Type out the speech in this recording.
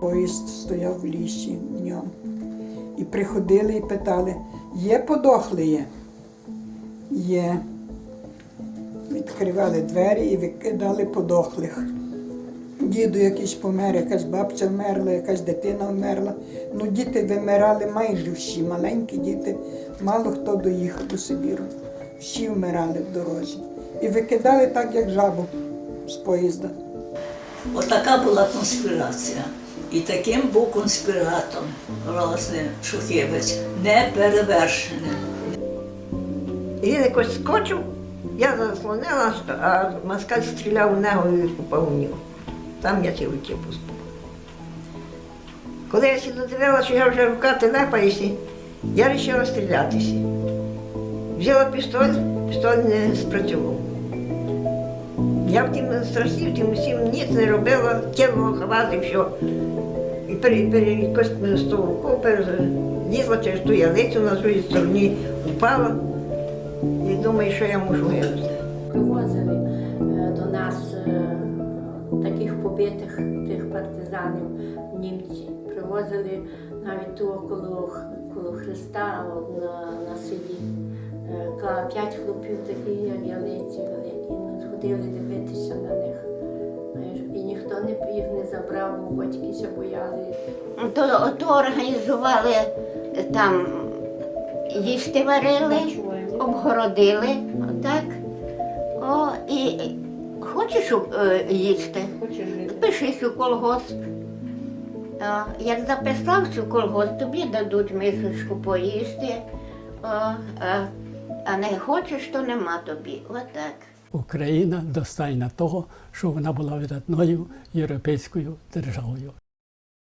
Поїзд стояв в лісі в ньому. І приходили і питали, є подохли є? Є. Відкривали двері і викидали подохлих. Діду якийсь помер, якась бабця вмерла, якась дитина вмерла. Ну, діти вимирали майже всі, маленькі діти, мало хто доїхав до Сибіру. Всі вмирали в дорозі. І викидали так, як жабу з поїзда. Отака була конспірація. І таким був конспіратор Розин Шухевич, неперевершений. Він якось скочив, я заслонила, а москаль стріляв у нього і попав у нього. Там я руки поспав. Коли я сі додивила, що я вже рука телепаюся, я вирішила стрілятися. Взяла пістоль, пістоль не спрацював. Я в тім страсі, в тім ніц не робила, кинула ховати, все. І пере, пере, з того рукою перелізла через ту ялицю на другій стороні, упала. І думаю, що я можу винести. Привозили е, до нас е, побитих тих партизанів німці. Привозили навіть ту коло, коло Христа от на, на селі. Е, П'ять хлопів такі, як ялиці великі. Ходили дивитися на них. І ніхто не їх не забрав, бо батьки ще бояли. То, то організували е, там їсти варили, обгородили, отак. О, і хочеш е, їсти, пишись у колгосп. О, як записався цю колгосп, тобі дадуть мисочку поїсти. О, а, а не хочеш, то нема тобі. Отак. Україна достойна того, що вона була видатною європейською державою.